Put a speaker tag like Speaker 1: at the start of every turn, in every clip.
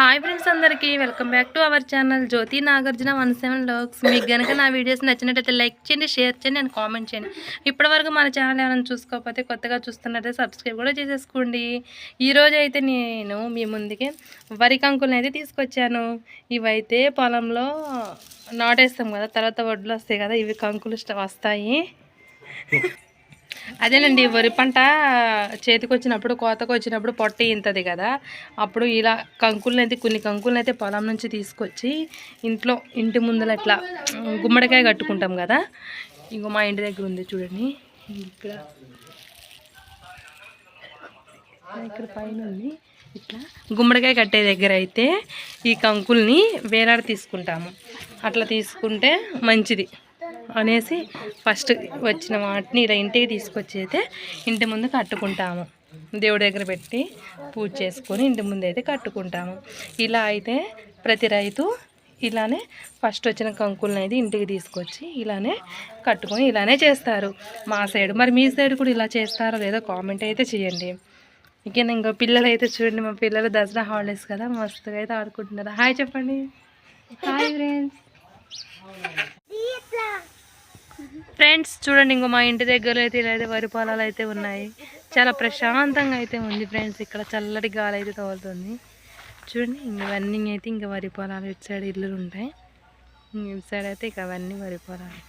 Speaker 1: Hi friends అందరికీ welcome back to our channel Jyothi Nagarjuna one seven logs మీకు కనుక నా వీడియోస్ నచ్చినట్టయితే లైక్ చేయండి షేర్ చేయండి అండ్ కామెంట్ చేయండి. ఇప్పటివరకు మన ఛానల్ ఏమైనా చూసుకోకపోతే కొత్తగా చూస్తున్నట్టే సబ్స్క్రైబ్ కూడా చేసేసుకోండి. ఈరోజు అయితే నేను మీ ముందుకి వరి కంకులను అయితే తీసుకొచ్చాను. ఇవైతే పొలంలో నాటేస్తాం కదా తర్వాత వడ్లు వస్తాయి కదా ఇవి కంకులు వస్తాయి. అదేనండి వరి పంట చేతికి వచ్చినప్పుడు కోతకు వచ్చినప్పుడు పొట్ట ఇంతది కదా. అప్పుడు ఇలా కంకులనైతే అయితే కొన్ని కంకులనైతే పొలం నుంచి తీసుకొచ్చి ఇంట్లో ఇంటి ముందర ఇట్లా గుమ్మడికాయ కట్టుకుంటాం కదా. ఇంకో మా ఇంటి దగ్గర ఉంది చూడండి. ఇక్కడ ఇక్కడ పైన ఉంది. ఇట్లా గుమ్మడికాయ కట్టే దగ్గర అయితే ఈ కంకుల్ని వేలాడ తీసుకుంటాము. అట్లా తీసుకుంటే మంచిది. అనేసి ఫస్ట్ వచ్చిన వాటిని ఇలా ఇంటికి తీసుకొచ్చి అయితే ఇంటి ముందు కట్టుకుంటాము. దేవుడి దగ్గర పెట్టి పూజ చేసుకొని ఇంటి ముందు అయితే కట్టుకుంటాము. ఇలా అయితే ప్రతి రైతు ఇలానే ఫస్ట్ వచ్చిన కంకులను అయితే ఇంటికి తీసుకొచ్చి ఇలానే కట్టుకొని ఇలానే చేస్తారు. మా సైడ్ మరి మీ సైడ్ కూడా ఇలా చేస్తారో లేదో కామెంట్ అయితే చేయండి. ఇక ఇంకా పిల్లలు అయితే చూడండి మా పిల్లలు దసరా హాలిడేస్ కదా మస్తుగా అయితే ఆడుకుంటున్నారు. హాయ్ చెప్పండి. హాయ్ ఫ్రెండ్స్ ఫ్రెండ్స్ చూడండి ఇంకో మా ఇంటి దగ్గర అయితే ఇలా అయితే వరి పొలాలు అయితే ఉన్నాయి. చాలా ప్రశాంతంగా అయితే ఉంది ఫ్రెండ్స్. ఇక్కడ చల్లటి గాలి అయితే తగులుతుంది. చూడండి ఇంక ఇవన్నీ అయితే ఇంకా వరి పొలాలు ఇటు సైడ్ ఇల్లులు ఉంటాయి. ఇటు సైడ్ అయితే ఇక అవన్నీ వరి పొలాలు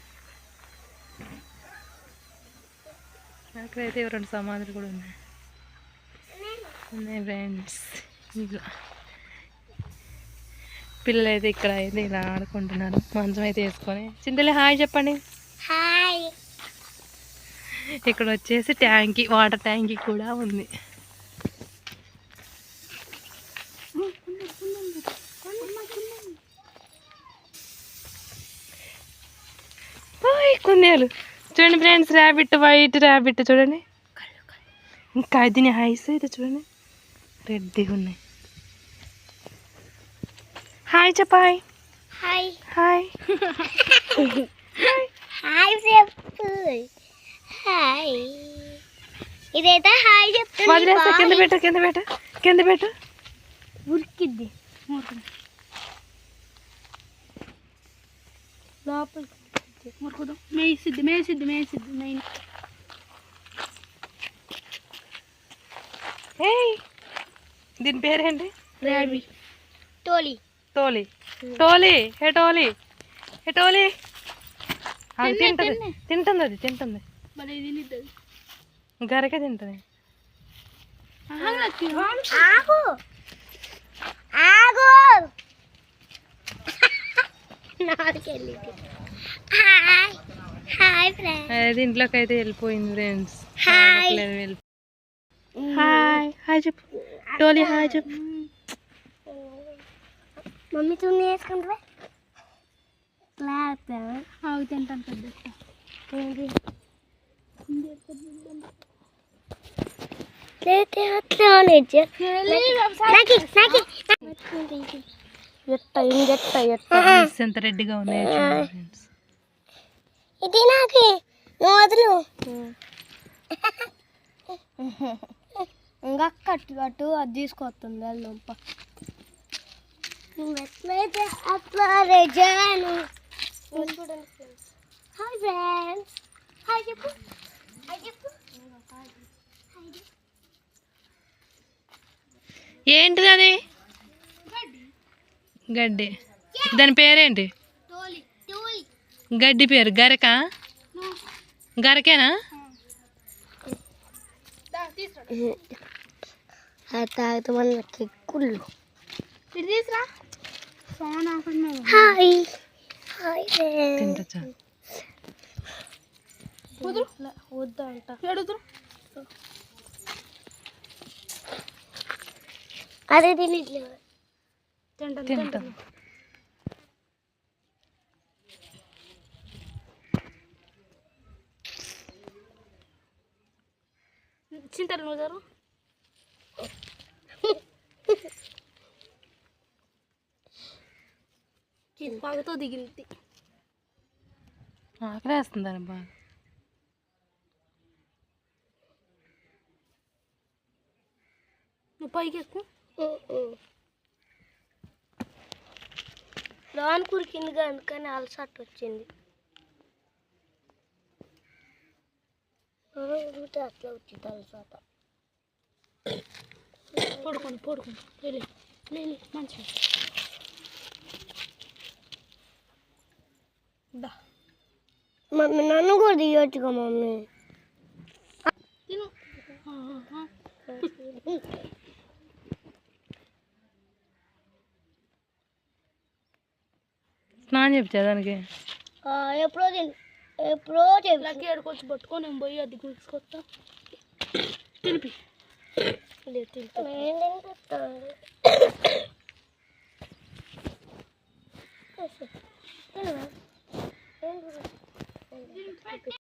Speaker 1: అక్కడైతే రెండు సమాధులు కూడా ఉన్నాయి. ఉన్నాయి ఫ్రెండ్స్. ఇలా పిల్లలు అయితే ఇక్కడ అయితే ఇలా ఆడుకుంటున్నారు. మంచం అయితే వేసుకొని. చింతలే హాయ్ చెప్పండి.
Speaker 2: హాయ్
Speaker 1: ఇక్కడ వచ్చేసి ట్యాంకీ వాటర్ ట్యాంకీ కూడా ఉంది. ఓయ్, కుందేలు చూడండి ఫ్రెండ్స్ ర్యాబిట్ వైట్ ర్యాబిట్ చూడండి. ఇంకా దీని హైస్ అయితే చూడండి. రెడ్డిగా ఉన్నాయి. హాయ్ చెప్పాయ్.
Speaker 2: హాయ్
Speaker 1: హాయ్
Speaker 2: హాయ్ చెప్పు. హాయ్. ఇదైతే హాయ్ చెప్తుంది
Speaker 1: కింద పెట్టు కింద పెట్టు కింద పెట్టు.
Speaker 2: ఉరికిద్ది లోపలికి మురుకుదాం మేసిద్ది మేసిద్ది మేసిద్ది మెయిన్.
Speaker 1: దీని పేరేంటి?
Speaker 2: ర్యాబీ టోలీ
Speaker 1: టోలీ టోలీ హే టోలీ హే టోలీ అది తింటది. తింటుంది అది తింటుంది. గరకే తింటుంది. అది ఇంట్లోకి అయితే వెళ్ళిపోయింది ఫ్రెండ్స్.
Speaker 2: హాయ్.
Speaker 1: హాయ్. చెప్పు. టోలీ హాయ్ చెప్పు.
Speaker 2: మమ్మీ తుని వేసుకుంటే లేకపోతే ఆగు తింటాను పెద్ద లేతే అట్లానే నాకి నాకి. ఎట్ట ఇంకెట్ట ఎట్ట
Speaker 1: ఎంత రెడ్డిగా ఉన్నాయి
Speaker 2: ఇది నాకి. వదులు. ఇంకా కట్టు కట్టు అది తీసుకొస్తుంది వెళ్దాంప ఎట్లయితే అట్లా రెజాను. చూడండి హాయ్ ఫ్రెండ్స్ హాయ్ చెప్పు హాయ్ చెప్పు
Speaker 1: ఏంటిది అది? గడ్డి. దాని పేరేంటి?
Speaker 2: టోలీ టోలీ
Speaker 1: గడ్డి పేరు. గరక? గరకేనా?
Speaker 2: అది తాగితే మనకి కుళ్ళు ఇది తీసురా. ఫోన్ హాయ్
Speaker 1: తింటచ్చా?
Speaker 2: అదే తినట్లేదు
Speaker 1: తింటాం
Speaker 2: చింతలు నువ్వు పగతో దిగింది
Speaker 1: ఆకలేస్తుందని బాగా.
Speaker 2: నువ్వు పైకి ఎక్కువ లోన్ కురికింది అందుకని అలసట్ వచ్చింది. అట్లా వచ్చింది అలసట. పడుకోండి పడుకోండి. లేలే లేలే మంచిగా. మమ్మీ నన్ను కూడా తీయొచ్చుగా మమ్మీ తిను
Speaker 1: స్నానం చెప్తా దానికి
Speaker 2: ఎప్పుడో తిని ఎప్పుడో లక్కీ ఏడుకొచ్చి పట్టుకొని నేను పోయి అది తీసుకొస్తా తినిపి Ben.